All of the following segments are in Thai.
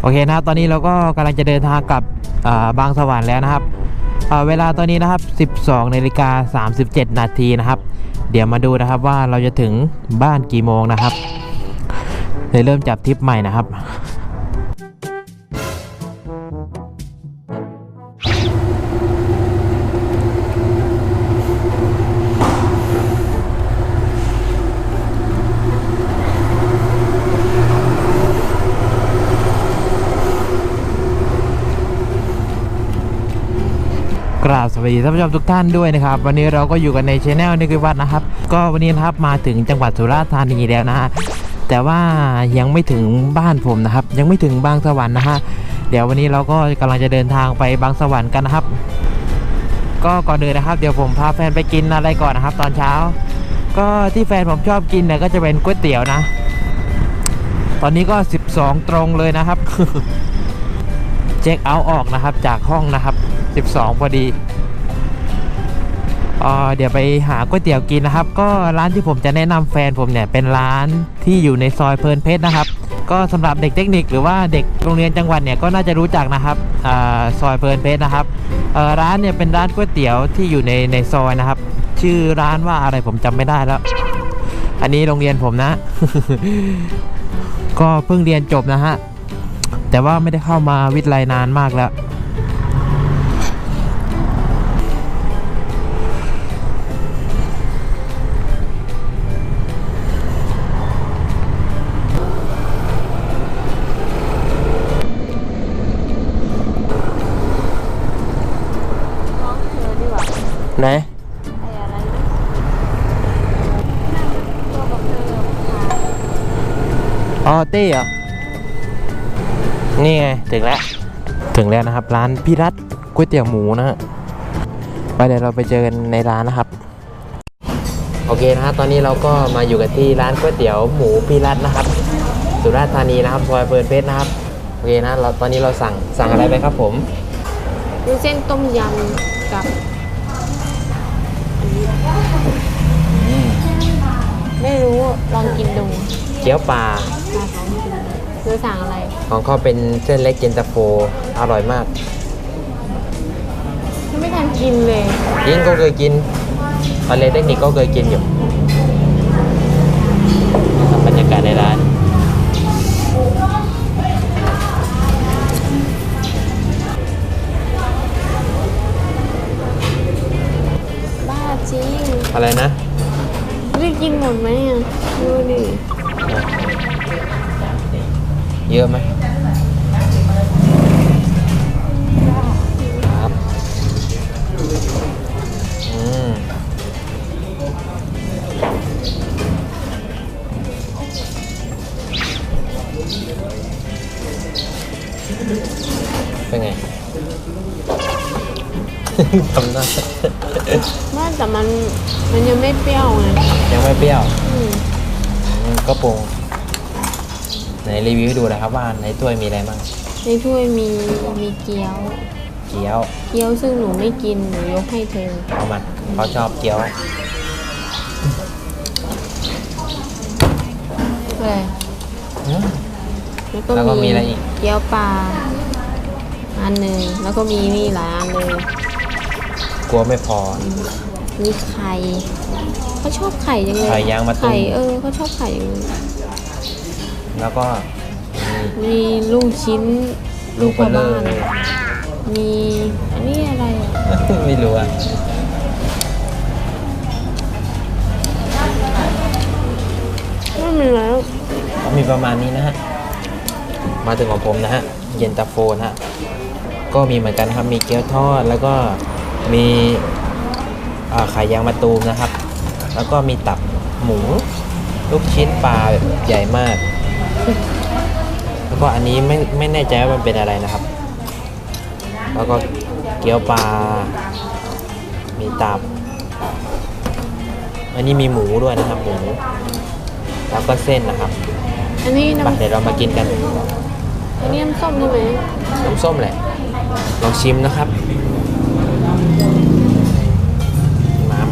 โอเคนะครับ ตอนนี้เราก็กำลังจะเดินทางกลับบางสวรรค์แล้วนะครับเวลาตอนนี้นะครับ 12นาฬิกา37 นาทีนะครับ เดี๋ยวมาดูนะครับว่าเราจะถึงบ้านกี่โมงนะครับเลยเริ่มจับทริปใหม่นะครับ กราบสวัสดีท่านผู้ชมทุกท่านด้วยนะครับ วันนี้เราก็อยู่กันในช anel นี่คือวัดนะครับ ก็วันนี้นะครับมาถึงจังหวัดสุราษฎร์ธานีแล้วนะฮะแต่ว่ายังไม่ถึงบ้านผมนะครับ ยังไม่ถึงบางสวรรค์นะฮะเดี๋ยววันนี้เราก็กำลังจะเดินทางไปบางสวรรค์กันนะครับ ก็ก่อนอื่นนะครับ เดี๋ยวผมพาแฟนไปกินอะไรก่อนนะครับ ตอนเช้า ก็ที่แฟนผมชอบกินเนี่ยก็จะเป็นก๋วยเตี๋ยวนะ ตอนนี้ก็ 12 ตรงเลยนะครับเช็คเอาท์ออกนะครับจากห้องนะครับ 12พอดีเอ่อเดี๋ยวไปหาก๋วยเตี๋ยวกินนะครับ ก็ร้านที่ผมจะแนะนำแฟนผมเนี่ยเป็นร้านที่อยู่ในซอยเพลินเพชรนะครับ ก็สำหรับเด็กเทคนิคหรือว่าเด็กโรงเรียนจังหวัดเนี่ยก็น่าจะรู้จักนะครับอาซอยเพลินเพชรนะครับออร้านเนี่ยเป็นร้านก๋วยเตี๋ยวที่อยู่ในในซอยนะครับ ชื่อร้านว่าอะไรผมจำไม่ได้แล้ว อันนี้โรงเรียนผมนะ ก็เพิ่งเรียนจบนะฮะแต่ว่าไม่ได้เข้ามาวิทยาลัยนานมากแล้ว ไหนไอ้อะไรนะตัวกับเธอค่ะอ๋อเต้เหรอนี่ไง ถึงแล้ว ถึงแล้วนะครับ ร้านพี่รัตก๋วยเตี๋ยวหมูนะฮะไปเดี๋ยวเราไปเจอกันในร้านนะครับ โอเคนะฮะตอนนี้เราก็มาอยู่กันที่ร้านก๋วยเตี๋ยวหมูพี่รัตนะครับ สุราษฎร์ธานีนะครับซอยเปิดเพชรนะครับ โอเคนะเราตอนนี้เราสั่งสั่งอะไรไปครับผมมีเส้นต้มยำกับ นี้ไม่รู้ลองกินดูเกี๊ยวปลาลองกินดูเธอสั่งอะไร ของเขาเป็นเส้นเล็กเย็นตาโฟอร่อยมากฉันไม่ทันกินเลยยิงก็เคยกินตอนเรียนเทคนิคก็เคยกินอยู่ เป็นไง ทำหน้าว่าแต่มันมันยังไม่เปรี้ยวไงยังไม่เปรี้ยวอืมอืมก็ปรุงไหนรีวิวให้ดูนะครับว่าในถ้วยมีอะไรบ้างในถ้วยมีมีเกี๊ยว เกี๊ยวเกี๊ยวซึ่งหนูไม่กินหนูยกให้เธอ เอามันเขาชอบเกี๊ยวเลยอืม แล้วก็แล้วก็มีมีอะไรอีก เกี๊ยวปลาอันหนึ่งแล้วก็มีนี่หลายอันเลย กลัวไม่พอ มีไข่เขาชอบไข่จังเลยไข่ยางมะตูม ไข่เออเขาชอบไข่จังเลยแล้วก็มีมีลูกชิ้นลูกพ่อเบลบ้าอนเลยมีอันนี้อะไรอะไม่รู้อะไม่มีแล้ว ก็มีประมาณนี้นะฮะ มาถึงของผมนะฮะเย็นตาโฟนะฮะก็มีเหมือนกันนะครับมีเกี๊ยวทอดแล้วก็มีอ่าไข่ยางมะตูมนะครับ แล้วก็มีตับหมู ลูกชิ้นปลาแบบใหญ่มาก แล้วก็อันนี้ไม่ไม่แน่ใจว่ามันเป็นอะไรนะครับ แล้วก็เกี๊ยวปลา มีตับ อันนี้มีหมูด้วยนะครับหมู แล้วก็เส้นนะครับ อันนี้ไปน้ำเดี๋ยวเรามากินกัน อันนี้น้ำส้มใช่ไหมน้ำส้มแหละ ลองชิมนะครับ น้ำ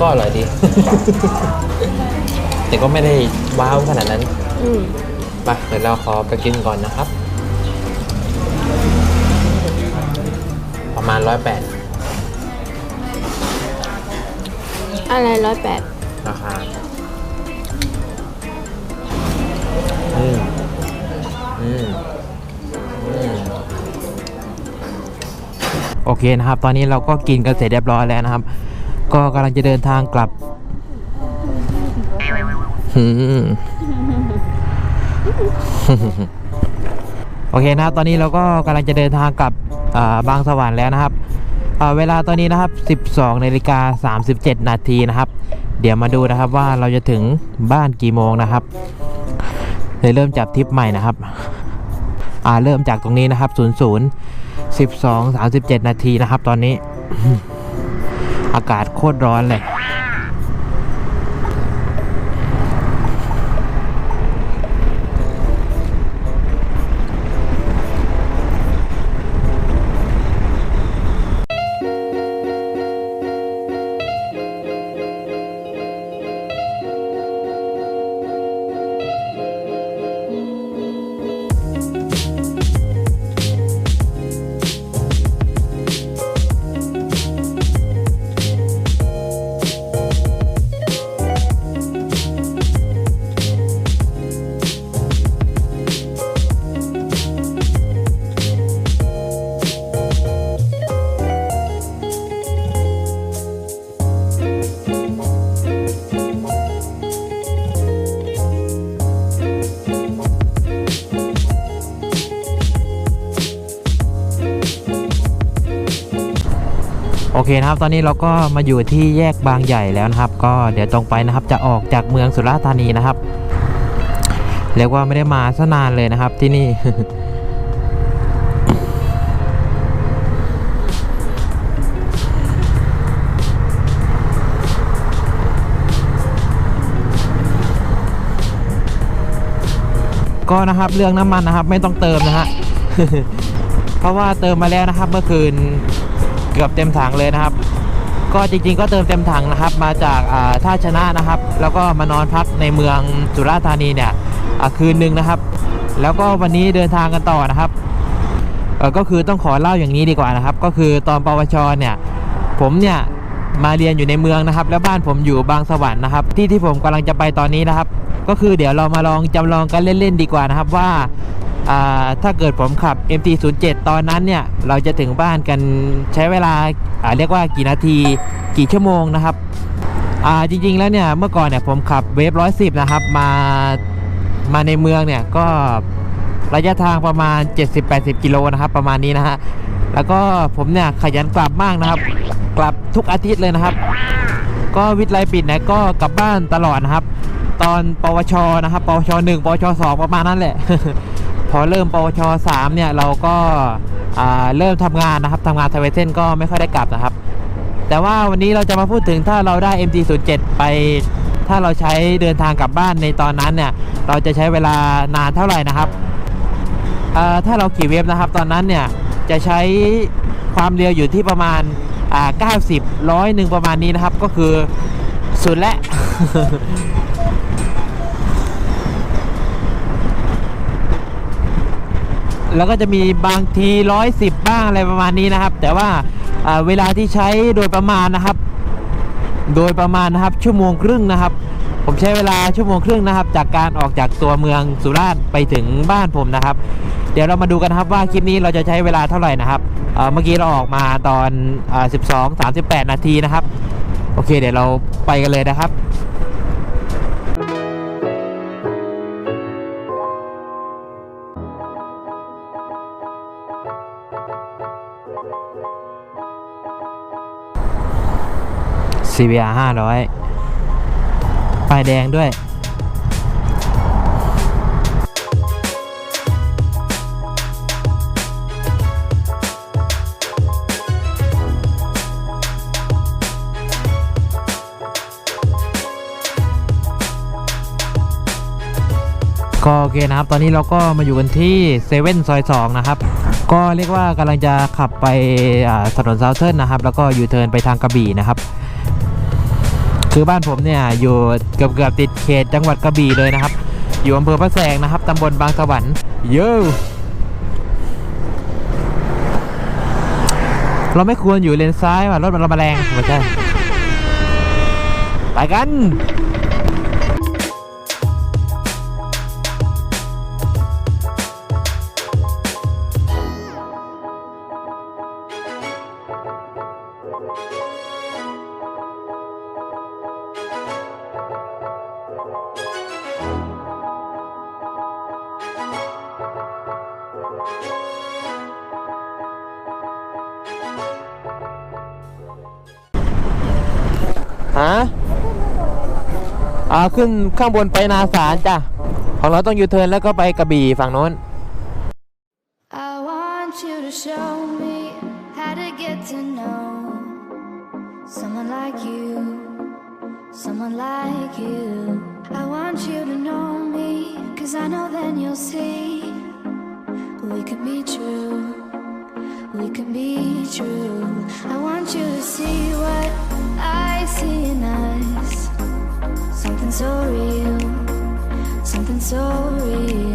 ก็อร่อยดี แต่ก็ไม่ได้ว้าวขนาดนั้นอืมไปเดี๋ยวเราขอไปกินก่อนนะครับ ประมาณร้อยแปด อะไรร้อยแปดราคาอืมอืมโอเคนะครับ ตอนนี้เราก็กินกันเสร็จเรียบร้อยแล้วนะครับ ก็กำลังจะเดินทางกลับอืมโอเคนะครับตอนนี้เราก็กำลังจะเดินทางกลับบางสวรรค์แล้วนะครับ เวลาตอนนี้นะครับ 12นาฬิกา37 นาทีนะครับ เดี๋ยวมาดูนะครับว่าเราจะถึงบ้านกี่โมงนะครับเลยเริ่มจับทริปใหม่นะครับอ่าเริ่มจากตรงนี้นะครับ 00 12 37 นาทีนะครับ ตอนนี้ อากาศโคตรร้อนเลย โอเคนะครับ ตอนนี้เราก็มาอยู่ที่แยกบางใหญ่แล้วนะครับ ก็เดี๋ยวตรงไปนะครับ จะออกจากเมืองสุราษฎร์ธานีนะครับเรียกว่าไม่ได้มาซะนานเลยนะครับที่นี่ ก็นะครับเรื่องน้ำมันนะครับ ไม่ต้องเติมนะฮะเพราะว่าเติมมาแล้วนะครับเมื่อคืน เกือบเต็มถังเลยนะครับ ก็จริงๆก็เติมเต็มถังนะครับ มาจากท่าชนะนะครับ แล้วก็มานอนพักในเมืองสุราษฎร์ธานีเนี่ยคืนหนึ่งนะครับ แล้วก็วันนี้เดินทางกันต่อนะครับก็คือต้องขอเล่าอย่างนี้ดีกว่านะครับ ก็คือตอนปวชเนี่ยผมเนี่ยมาเรียนอยู่ในเมืองนะครับ แล้วบ้านผมอยู่บางสวรรค์นะครับ ที่ที่ผมกำลังจะไปตอนนี้นะครับ ก็คือเดี๋ยวเรามาลองจำลองกันเล่นๆดีกว่านะครับว่า ถ้าเกิดผมขับ MT07 ตอนนั้นเนี่ย เราจะถึงบ้านกันใช้เวลาาเรียกว่ากี่นาทีกี่ชั่วโมงนะครับจริงๆแล้วเนี่ย เมื่อก่อนเนี่ยผมขับเวฟร้อยสิบนะครับมามาในเมืองเนี่ยก็ระยะทางประมาณ 70-80 กิโลนะครับ ประมาณนี้นะฮะแล้วก็ผมเนี่ยขยันกลับมากนะครับ กลับทุกอาทิตย์เลยนะครับ ก็วิทย์ไลปิดเนี่ยก็กลับบ้านตลอดนะครับ ตอนปวชนะครับปวชหนึ่งปวชสองประมาณนั้นแหละ พอเริ่มปวชสามเนี่ยเราก็เริ่มทำงานนะครับทำงานทเวเซนก็ไม่ค่อยได้กลับนะครับ แต่ว่าวันนี้เราจะมาพูดถึงถ้าเราได้ MT07 ไปถ้าเราใช้เดินทางกลับบ้านในตอนนั้นเนี่ย เราจะใช้เวลานานเท่าไหร่นะครับถ้าเราขี่เวฟนะครับ ตอนนั้นเนี่ยจะใช้ความเร็วอยู่ที่ประมาณ90ร้อยหนึ่งประมาณนี้นะครับ ก็คือสุดและ แล้วก็จะมีบางทีร้อยสิบบ้างอะไรประมาณนี้นะครับ แต่ว่าเวลาที่ใช้โดยประมาณนะครับ โดยประมาณนะครับชั่วโมงครึ่งนะครับ ผมใช้เวลาชั่วโมงครึ่งนะครับ จากการออกจากตัวเมืองสุราษฎร์ไปถึงบ้านผมนะครับ เดี๋ยวเรามาดูกันครับว่าคลิปนี้เราจะใช้เวลาเท่าไหร่นะครับเเมื่อกี้เราออกมาตอนอ่า12 38 นาทีนะครับ โอเค เดี๋ยวเราไปกันเลยนะครับ CBR 500ป้ายแดงด้วย ก็โอเคนะครับ ตอนนี้เราก็มาอยู่กันที่เซเว่นซอย2นะครับก็เรียกว่ากำลังจะขับไปถนนเซาเทิร์นนะครับ แล้วก็ยูเทิร์นไปทางกระบี่นะครับ คือบ้านผมเนี่ยอยู่เกือบเกือบๆติดเขตจังหวัดกระบี่เลยนะครับ อยู่อำเภอพระแสงนะครับตำบลบางสวรรค์เยอะเราไม่ควรอยู่เลนซ้ายว่ะรถมันรามาแรงไม่ใช่ไปกัน ฮะอ่าขึ้นข้างบนไปนาสารจ้ะ ของเราต้องยูเทิร์นแล้วก็ไปกระบี่ฝั่งโน้น so real.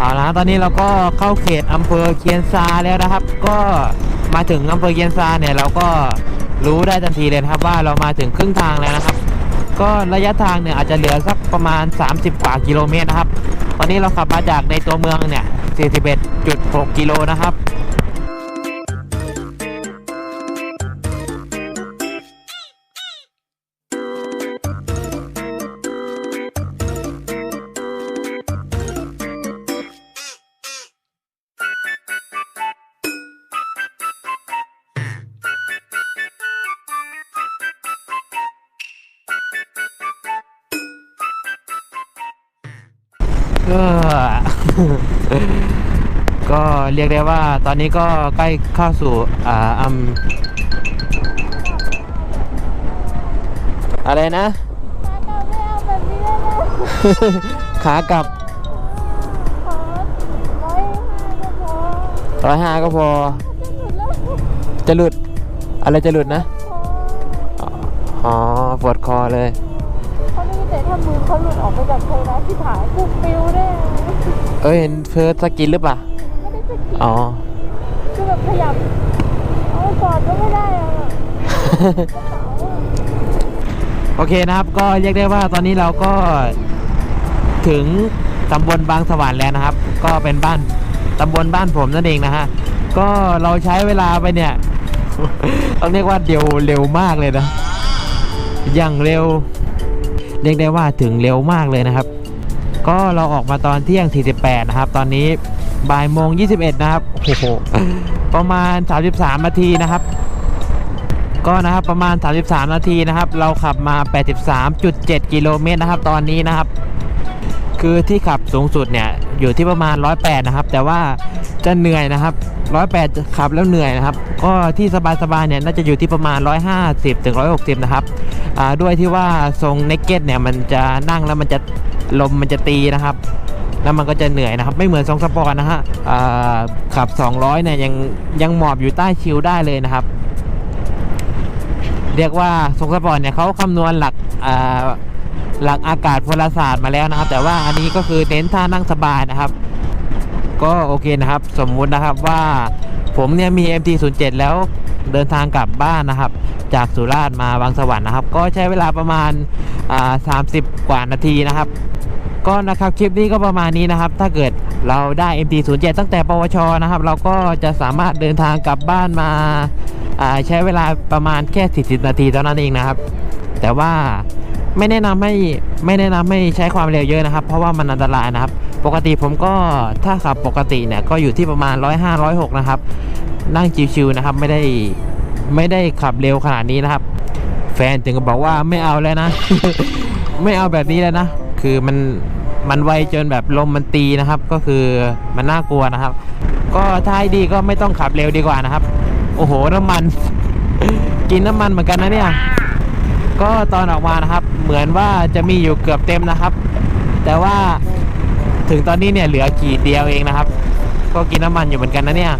เอาละตอนนี้เราก็เข้าเขตอำเภอเคียนซาแล้วนะครับ ก็มาถึงอำเภอเคียนซาเนี่ยเราก็รู้ได้ทันทีเลยครับว่าเรามาถึงครึ่งทางแล้วนะครับ ก็ระยะทางเนี่ยอาจจะเหลือสักประมาณ 30 กว่ากิโลเมตรนะครับ ตอนนี้เราขับมาจากในตัวเมืองเนี่ย 41.6 กิโลนะครับ ก็ก็เรียกได้ว่าตอนนี้ก็ใกล้เข้าสู่อ่าอำอะไรนะ ขากลับร้อยห้าก็พอ จะหลุด อะไรจะหลุดนะ อ๋อปวดคอเลยเขาไม่ แต่ถ้ามือเขาหลุดออกไปจากเธอนะที่ผายกูปิวแน่เอ้ยเห็นเพิร์สกินหรือเปล่า ไม่ได้สกิลอ๋อ คือแบบขยับเอากอดก็ไม่ได้อะแบบกระเป๋าอะโอเคนะครับ ก็เรียกได้ว่าตอนนี้เราก็ถึงตำบลบางสวรรค์แล้วนะครับ ก็เป็นบ้านตำบลบ้านผมนั่นเองนะฮะ ก็เราใช้เวลาไปเนี่ย ต้องเรียกว่าเร็วเร็วมากเลยนะ อย่างเร็ว เรียกได้ว่าถึงเร็วมากเลยนะครับ ก็เราออกมาตอนเที่ยง 48 นะครับ ตอนนี้บ่ายโมง 21 นะครับโอ้โหประมาณ 33 นาทีนะครับ ก็นะครับประมาณ 33 นาทีนะครับ เราขับมา 83.7 กิโลเมตรนะครับ ตอนนี้นะครับ คือที่ขับสูงสุดเนี่ยอยู่ที่ประมาณ 108 นะครับ แต่ว่าจะเหนื่อยนะครับ 108 ขับแล้วเหนื่อยนะครับ ก็ที่สบายๆเนี่ยน่าจะอยู่ที่ประมาณ 150ถึง160 นะครับ ด้วยที่ว่าทรงเนกเก็ตเนี่ยมันจะนั่งแล้วมันจะลมมันจะตีนะครับ แล้วมันก็จะเหนื่อยนะครับ ไม่เหมือนทรงสปอร์ตนะฮะขับ 200เนี่ยยังยังหมอบอยู่ใต้ชิลได้เลยนะครับ เรียกว่าทรงสปอร์ตเนี่ยเขาคำนวณหลักหลักอากาศพลศาสตร์มาแล้วนะครับ แต่ว่าอันนี้ก็คือเน้นท่านั่งสบายนะครับ ก็โอเคนะครับ สมมุตินะครับว่าผมเนี่ยมี MT07 แล้ว เดินทางกลับบ้านนะครับ จากสุราษฎร์มาบางสวรรค์นะครับ ก็ใช้เวลาประมาณอ่า30กว่านาทีนะครับ ก็นะครับคลิปนี้ก็ประมาณนี้นะครับ ถ้าเกิดเราได้ MT07 ตั้งแต่ปวชนะครับ เราก็จะสามารถเดินทางกลับบ้านมาอ่าใช้เวลาประมาณแค่ 40 นาทีเท่านั้นเองนะครับ แต่ว่าไม่แนะนำให้ไม่แนะนำให้ใช้ความเร็วเยอะนะครับ เพราะว่ามันอันตรายนะครับ ปกติผมก็ถ้าขับปกติเนี่ยก็อยู่ที่ประมาณ 105 106 นะครับ นั่งชิวๆนะครับ ไม่ได้ไม่ได้ขับเร็วขนาดนี้นะครับ แฟนถึงก็บอกว่าไม่เอาแล้วนะ ไม่เอาแบบนี้แล้วนะ คือมันมันไวจนแบบลมมันตีนะครับ ก็คือมันน่ากลัวนะครับ ก็ถ้าให้ดีก็ไม่ต้องขับเร็วดีกว่านะครับ โอ้โหน้ำมัน กินน้ำมันเหมือนกันนะเนี่ย ก็ตอนออกมานะครับ เหมือนว่าจะมีอยู่เกือบเต็มนะครับ แต่ว่าถึงตอนนี้เนี่ยเหลือขีดเดียวเองนะครับ ก็กินน้ำมันอยู่เหมือนกันนะเนี่ย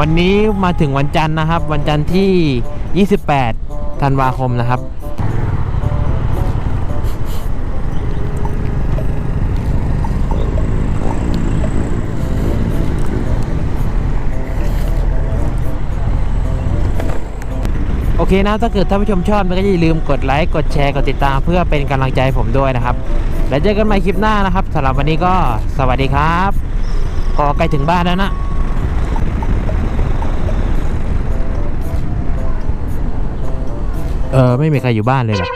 วันนี้มาถึงวันจันทร์นะครับ วันจันทร์ที่ 28 ธันวาคมนะครับ โอเคนะถ้าเกิดท่านผู้ชมชอบก็อย่าลืมกดไลค์กดแชร์กดติดตามเพื่อเป็นกำลังใจใผมด้วยนะครับ แล้วเจอกันใหม่คลิปหน้านะครับสำหรับวันนี้ก็สวัสดีครับ ก็ใกล้ถึงบ้านแล้วนะ เออไม่มีใครอยู่บ้านเลยเหรอ